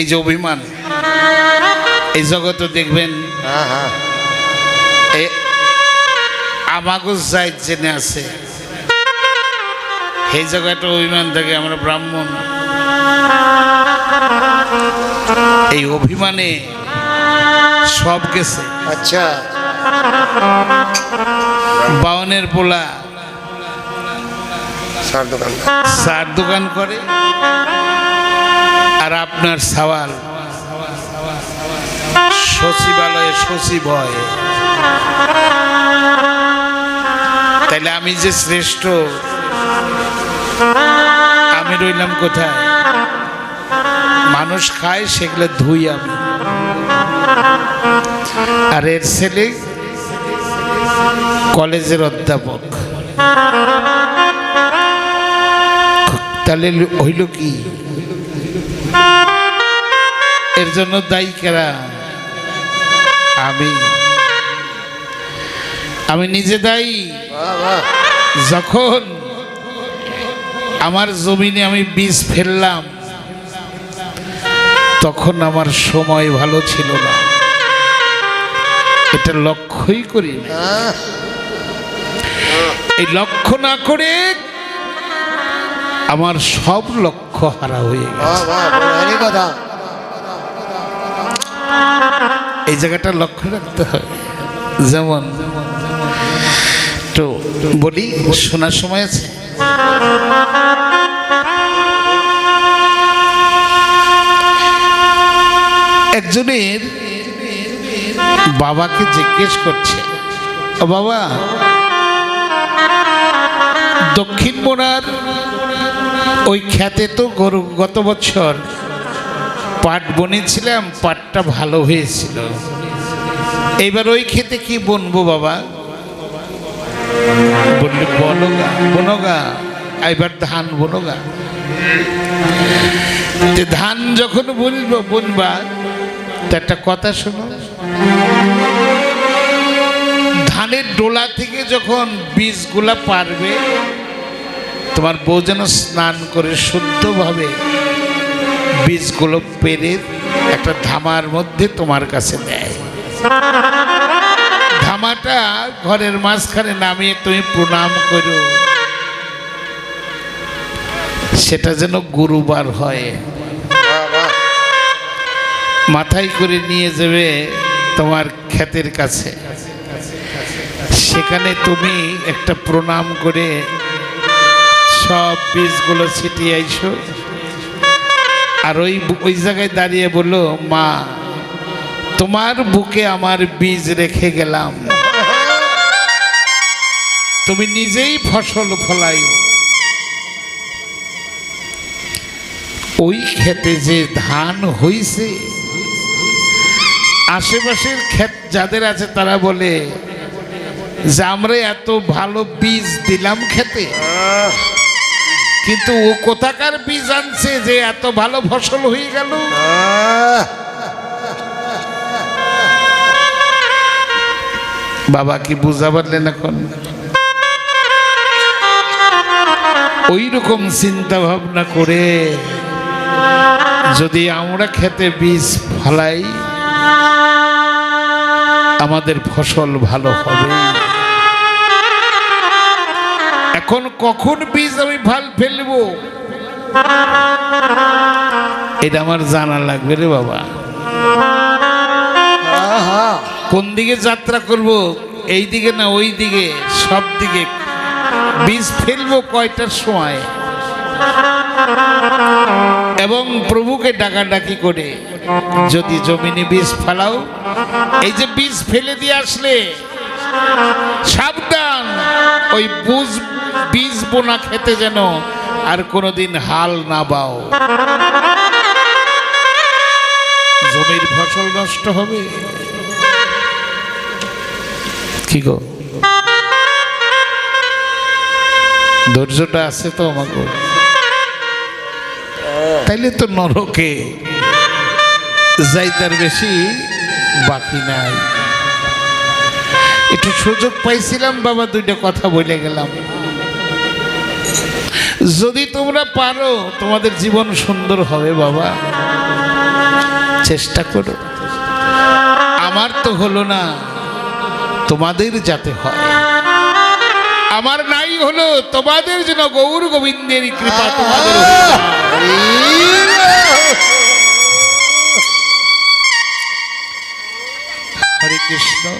এই যে অভিমান এই জগতে দেখবেন। হ্যাঁ হ্যাঁ। এ আমাগো যাই জেনে আছে। এই জায়গাটা অভিমান থাকে আমরা ব্রাহ্মণ। এই অভিমানে সব গেছে। আচ্ছা। বাউনের পোলা সার দোকান। চার দোকান করে। আর আপনার সওয়াল। সচিবালয়ে সচিব হয় তাইলে আমি যে শ্রেষ্ঠ, আমি রইলাম কোথায়? মানুষ খায়, সেগুলো ধুই আমি। আর এর ছেলে কলেজের অধ্যাপক। তাহলে হইল কি? জন্য দায়ী কেরা আমি আমি নিজে দায়ী যখন আমার জমিনে আমি বীজ ফেললাম তখন আমার সময় ভালো ছিল না এটা লক্ষ্যই করি। হ্যাঁ এই লক্ষ্য না করে আমার সব লক্ষ্য হারা হয়ে গেছে এই জায়গাটা লক্ষ্য রাখতে হয়। যেমন তো বলি, শোনার সময় আছে? একজনের বাবাকে জিজ্ঞেস করছে, "ও বাবা, দক্ষিণ মোড়ার ওই খ্যাতে তো গরু গত বছর পাট বনেছিলাম, পাটটা ভালো হয়েছিল। এইবার ওই খেতে কি বনবো বাবা? বললে বনগা বনগা, এবার ধান বনগা। যে ধান যখন বলব বনবা, তো একটা কথা শোনো। ধানের ডোলা থেকে যখন বীজগুলা পারবে, তোমার বউ যেন স্নান করে শুদ্ধভাবে বীজগুলো পেরে একটা ধামার মধ্যে তোমার কাছে দেয়। ধামাটা ঘরের মাঝখানে নামিয়ে তুমি প্রণাম করো। সেটা যেন গুরুবার হয়। মাথায় করে নিয়ে যাবে তোমার ক্ষেতের কাছে। সেখানে তুমি একটা প্রণাম করে সব বীজগুলো ছিটিয়ে আইসো। আর ওই ওই জায়গায় দাঁড়িয়ে বলল, মা, তোমার বুকে আমার বীজ রেখে গেলাম। তুমি নিজেই ফসল ফলাইও। ওই ক্ষেতে যে ধান হইছে, আশেপাশের ক্ষেত যাদের আছে তারা বলে, যে আমরা এত ভালো বীজ দিলাম খেতে কিন্তু ও কোথাকার বীজ আনছে যে এত ভালো ফসল হয়ে গেল? বাবা কি বুঝা পারলেন এখন? ওই রকম চিন্তা ভাবনা করে যদি আমরা খেতে বীজ ফলাই, আমাদের ফসল ভালো হবে। এখন কখন বীজ আমি ভালো ফেলব? এটা আমার জানা লাগবে রে বাবা। কোন দিকে যাত্রা করব? এই দিকে না ওই দিকে? সব দিকে। বীজ ফেলব কয়টার সময়? এবং প্রভুকে ডাকাডাকি করে যদি জমিনে বীজ ফেলাও এই যে বীজ ফেলে দিয়ে আসলে সাবধান ওই বুঝ বীজ বোনা খেতে যেন আর কোনোদিন হাল না বাও। জমির ফসল নষ্ট হবে। কি গো? ধৈর্যটা আছে তো আমাকে? তাইলে তো নরকে যাইতার বেশি বাকি নাই। একটু সুযোগ পাইছিলাম, বাবা দুইটা কথা বলে গেলাম। যদি তোমরা পারো, তোমাদের জীবন সুন্দর হবে বাবা। চেষ্টা করো। আমার তো হলো না, তোমাদের যাতে হয়। আমার নাই হলো, তোমাদের জন্য গৌর গোবিন্দের কৃপা তোমাদের হরে কৃষ্ণ।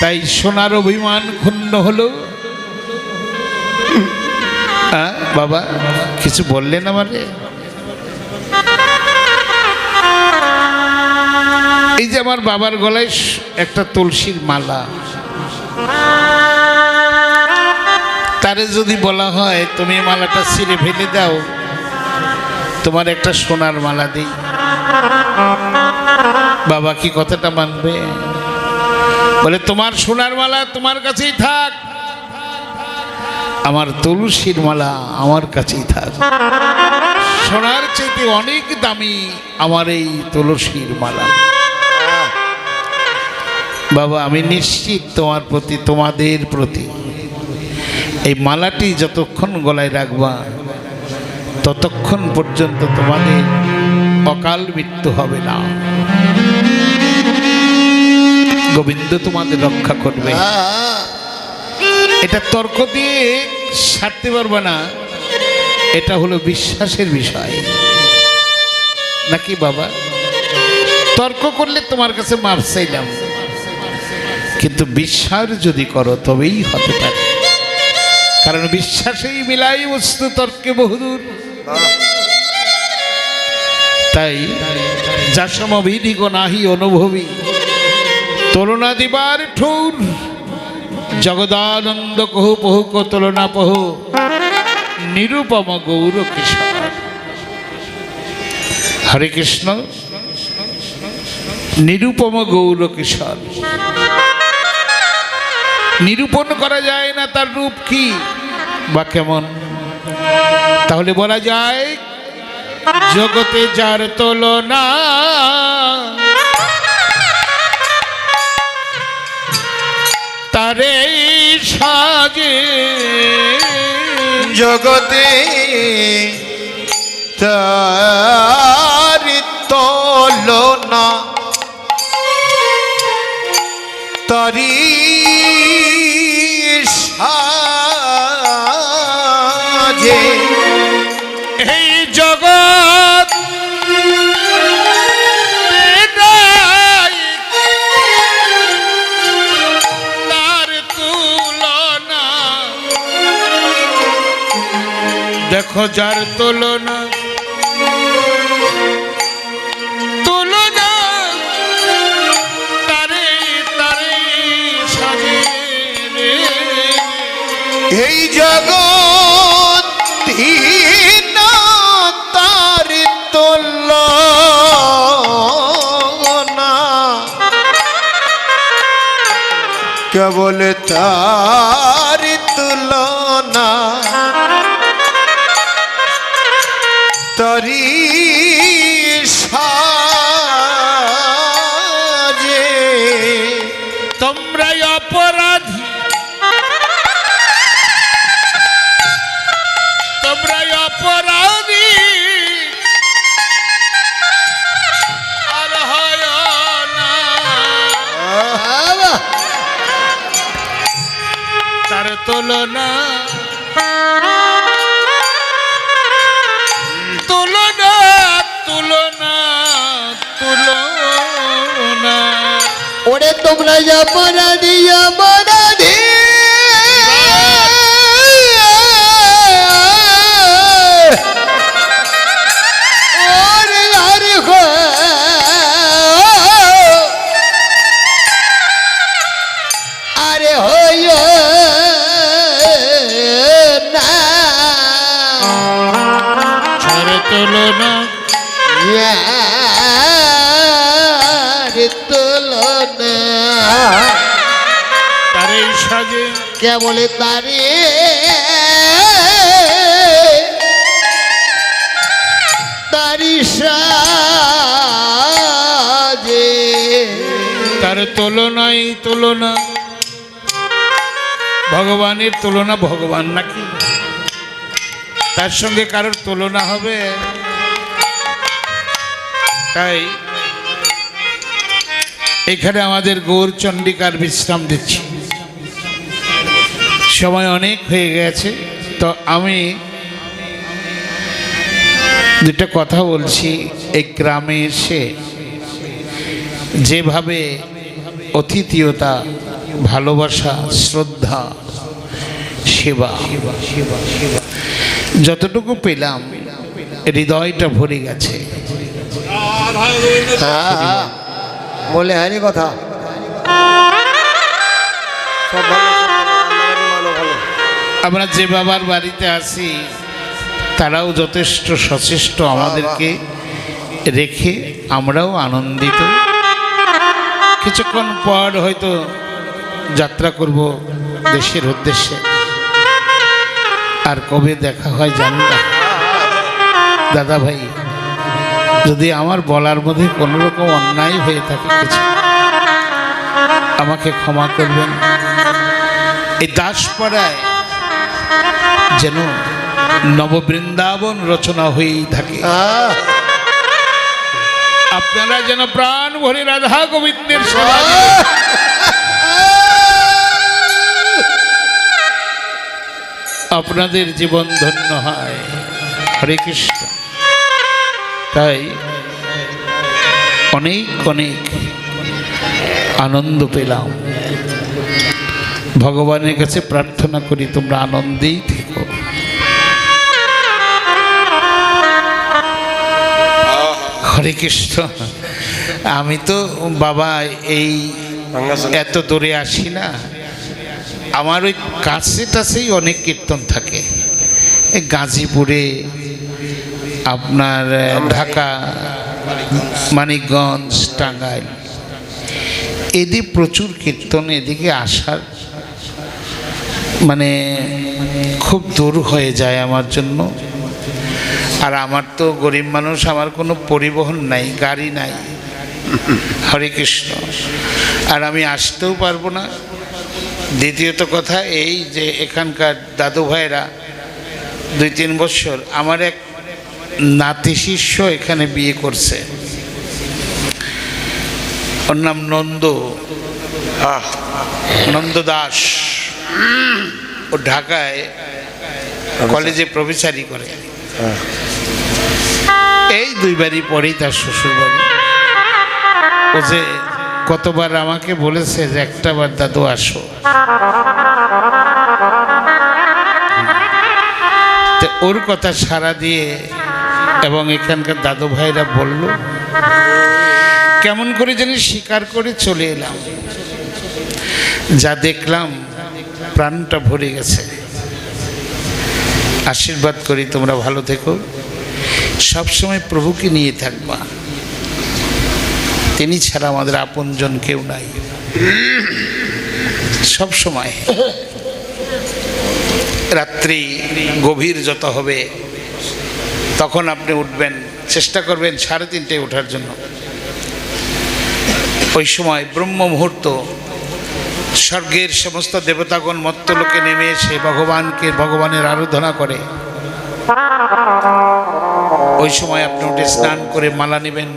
তাই সোনার অভিমান ক্ষুণ্ণ হলো। হ্যাঁ বাবা, কিছু বললেন আমারে? এই যে আমার বাবার গলায় একটা তুলসীর মালা। তারে যদি বলা হয়, তুমি মালাটা ছিঁড়ে ফেলে দাও, তোমার একটা সোনার মালা দিই। বাবা কি কথাটা মানবে? বলে, তোমার সোনার মালা তোমার কাছেই থাক। আমার তুলসীর মালা আমার কাছেই থাক। সোনার চেয়ে অনেক দামি আমার এই তুলসীর মালা। বাবা, আমি নিশ্চিত তোমার প্রতি, তোমাদের প্রতি এই মালাটি যতক্ষণ গলায় রাখবা, ততক্ষণ পর্যন্ত তোমাদের অকাল মৃত্যু হবে না। গোবিন্দ তোমাদের রক্ষা করবে। এটা তর্ক দিয়ে সারতে পারবে না। এটা হলো বিশ্বাসের বিষয়। নাকি বাবা? তর্ক করলে তোমার কাছে মাপ চাইলাম। কিন্তু বিশ্বাস যদি করো, তবেই হতে পারে। কারণ বিশ্বাসেই মিলাই বস্তু তর্কে বহুদূর। তাই যা সমবিধি নাহি অনুভবী। তুলনা দিবার ঠুর জগদানন্দ কহু পহু কো তুলনা পহু। নিরুপম গৌর কিশোর। হরে কৃষ্ণ। নিরুপম গৌর কিশোর। নিরূপণ করা যায় না তার রূপ কি? বা কেমন? তাহলে বলা যায়, জগতে যার তুলনা জগতে তারি দেখো যার তুলনা। তুলনা তারে তারে এই জগৎ তার তুলনা। কেবল তার তুলনা তুলনা তুলনা তুলনা ওরে তোমরা যা অপরাধী দিয়া ওরে তুলনা তুলনা তার এই সাজে কে বলে তারে। তারি সাজে। তার তুলনাই তুলনা। ভগবানের তুলনা ভগবান নাকি? তার সঙ্গে কারোর তুলনা হবে? তাই এখানে আমাদের গৌর চণ্ডিকার বিশ্রাম দিচ্ছি। সময় অনেক হয়ে গেছে, তো আমি দুটা কথা বলছি। এই গ্রামে এসে যেভাবে অতিথিয়তা, ভালোবাসা, শ্রদ্ধা সেবা সেবা সেবা যতটুকু পেলাম হৃদয়টা ভরে গেছে। বলে হ্যারি কথা। আমরা যে বাবার বাড়িতে আসি তারাও যথেষ্ট সচেষ্ট আমাদেরকে রেখে আমরাও আনন্দিত। কিছুক্ষণ পর হয়তো যাত্রা করব দেশের উদ্দেশ্যে। আর কবে দেখা হয় জানি না। দাদা ভাই যদি আমার বলার মধ্যে কোনো রকম অন্যায় হয়ে থাকে কিছু, আমাকে ক্ষমা করবেন। এই দাসপাড়ায় যেন নববৃন্দাবন রচনা হয়েই থাকে। আপনারা যেন প্রাণ ভরে রাধা গোবিন্দের সেবা আপনাদের জীবন ধন্য হয়। হরে কৃষ্ণ। তাই অনেক অনেক আনন্দ পেলাম। ভগবানের কাছে প্রার্থনা করি তোমরা আনন্দেই থেকো। হরে কৃষ্ণ। আমি তো বাবা এই এত দূরে আসি না। আমার ওই কাছে টাছেই অনেক কীর্তন থাকে। এই গাজীপুরে আপনার ঢাকা মানিকগঞ্জ টাঙ্গাইল এদিকে প্রচুর কীর্তন এদিকে আসার মানে খুব দূর হয়ে যায় আমার জন্য। আর আমার তো গরিব মানুষ আমার কোনো পরিবহন নাই গাড়ি নাই। হরে কৃষ্ণ। আর আমি আসতেও পারব না। দ্বিতীয়ত কথা এই যে এখানকার দাদু ভাইরা দুই তিন বছর আমার এক নাতি শিষ্য এখানে বিয়ে করছে। ওর নাম নন্দ। আহ, নন্দ দাস। ও ঢাকায় কলেজে প্রফেসারি করে। এই দুইবারই পরেই তার শ্বশুর বাড়ি ও যে কতবার আমাকে বলেছে যে একটা বার দাদু আসো। ওর কথা সারা দিয়ে এবং এখানকার দাদু ভাইরা বলল, কেমন করে জানি স্বীকার করে চলে এলাম। যা দেখলাম, প্রাণটা ভরে গেছে। আশীর্বাদ করি তোমরা ভালো থেকো। সবসময় প্রভুকে নিয়ে থাকবা। তিনি ছাড়া আমাদের আপনজন কেউ নাই। সব সময় রাত্রি গভীর যত হবে, তখন আপনি উঠবেন, চেষ্টা করবেন সাড়ে তিনটে ওঠার জন্য। ওই সময় ব্রহ্ম মুহূর্ত, স্বর্গের সমস্ত দেবতাগণ মত্তলোকে নেমে এসে ভগবানকে, ভগবানের আরাধনা করে। ওই সময় আপনি উঠে স্নান করে মালা নেবেন।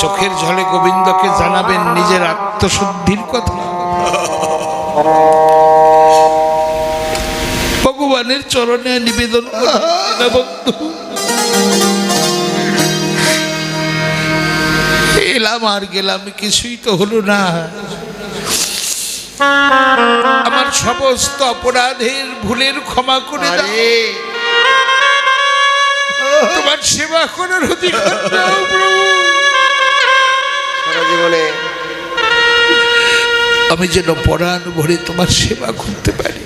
চোখের ঝলে গোবিন্দকে জানাবেন নিজের আত্মশুদ্ধির কথা। ভগবানের চরণে নিবেদন এলাম আর গেলাম, কিছুই তো হলো না। আমার সমস্ত অপরাধের ভুলের ক্ষমা করে দাও। তোমার সেবা করার অধিকার দাও প্রভু। সারা জীবনে আমি যেন পরাণ ভরে তোমার সেবা করতে পারি।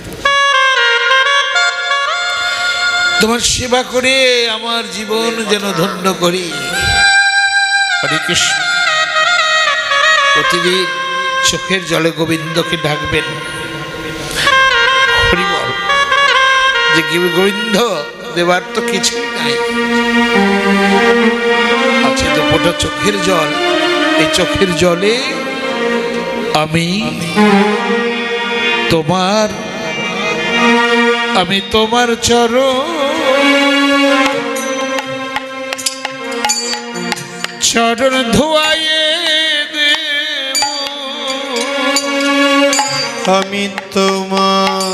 তোমার সেবা করে আমার জীবন যেন ধন্য করি। হরে কৃষ্ণ। প্রতিদিন চোখের জলে গোবিন্দকে ডাকবেন। যে গোবিন্দ, দেবার তো কিছুই নাই। আছে তো ফোটা চোখের জল, এই চোখের জলে আমি, তোমার আমি তোমার চরণ। চরণ ধোয়াইয়ে আমি তোমার।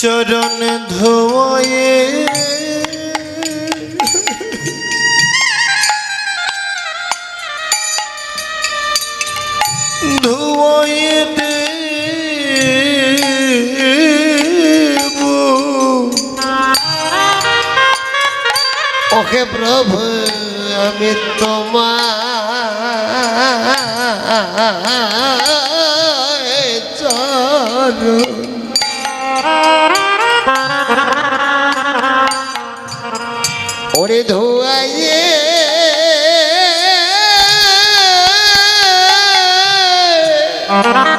চরণ প্রভু আমি তোমার ওরে ধোয়াইয়ে ধোয়াইয়ে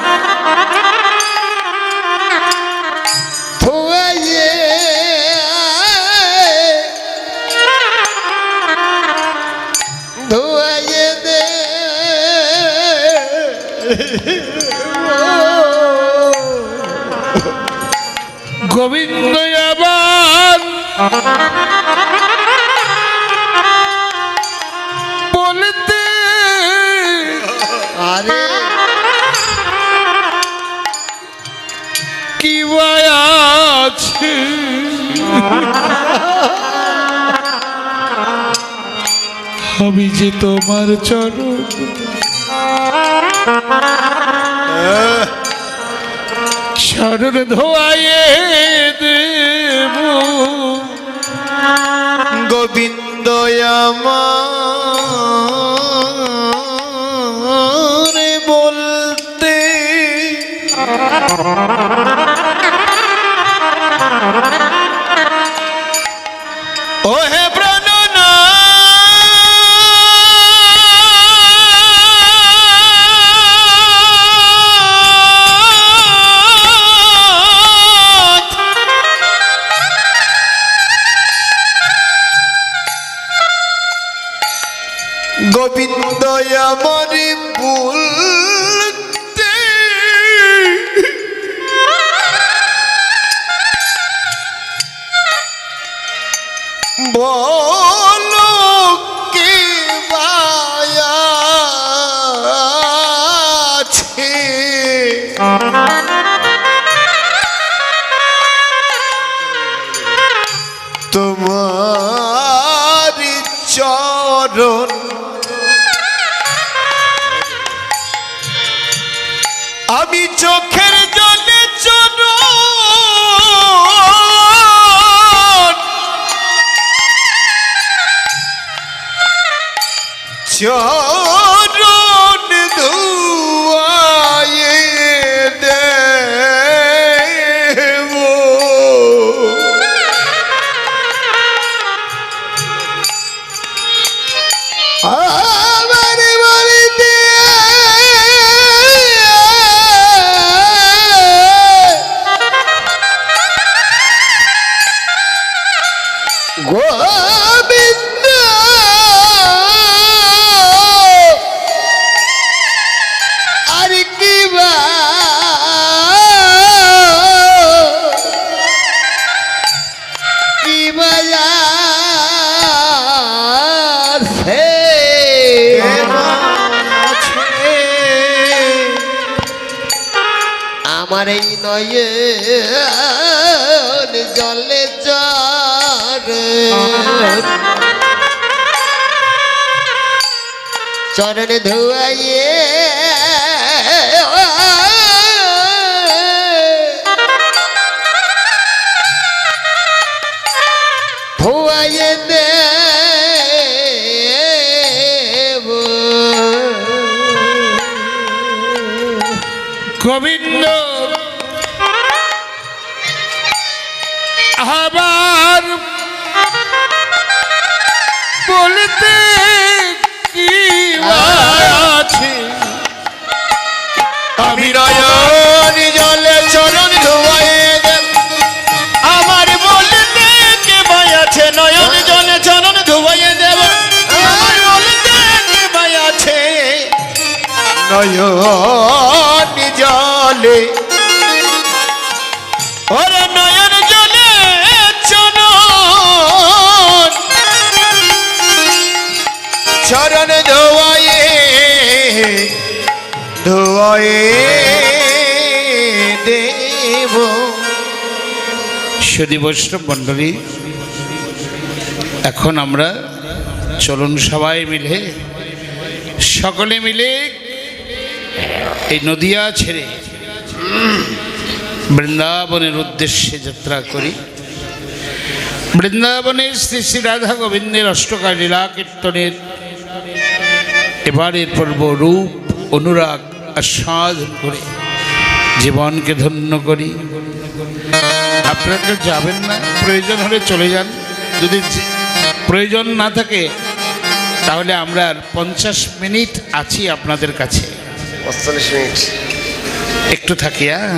বলতে আরে। কি আছে? আমি যে তোমার চরণ। শরণ ধোয়াইয়ে দেব। গোবিন্দ আমার বলতে ও হে চরণ আমি চোখের জলে চোর চরণ চরণ ধুয়াইয়ে। ধুয়াইয়ে দেব। গোবিন্দ নয়ন জলে। ওরে নয়ন জলে চরণ চরণ ধোয়ায়ে ধোয়ে দেব। সদী বৈষ্ণব মণ্ডলী, এখন আমরা চলুন সবাই মিলে, সকলে মিলে এই নদিয়া ছেড়ে বৃন্দাবনের উদ্দেশ্যে যাত্রা করি। বৃন্দাবনের শ্রী শ্রী রাধা গোবিন্দের অষ্টকার লীলা কীর্তনের এবারের পর্ব রূপ, অনুরাগ, আস্বাদন করে জীবনকে ধন্য করি। আপনারা যাবেন না, প্রয়োজন হলে চলে যান। যদি প্রয়োজন না থাকে, তাহলে আমরা পঞ্চাশ মিনিট আছি আপনাদের কাছে। পঁয়তাল্লিশ মিনিট। একটু থাকি হ্যাঁ?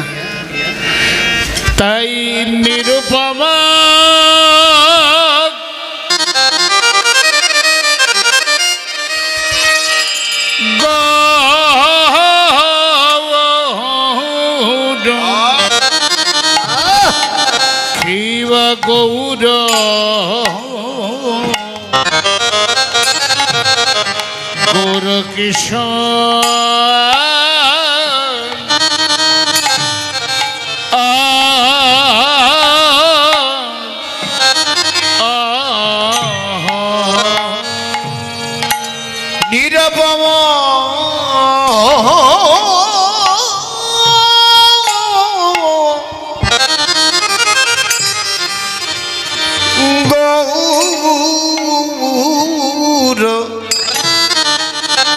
তাই নিরুপমা গৌর গৌর কিশোর।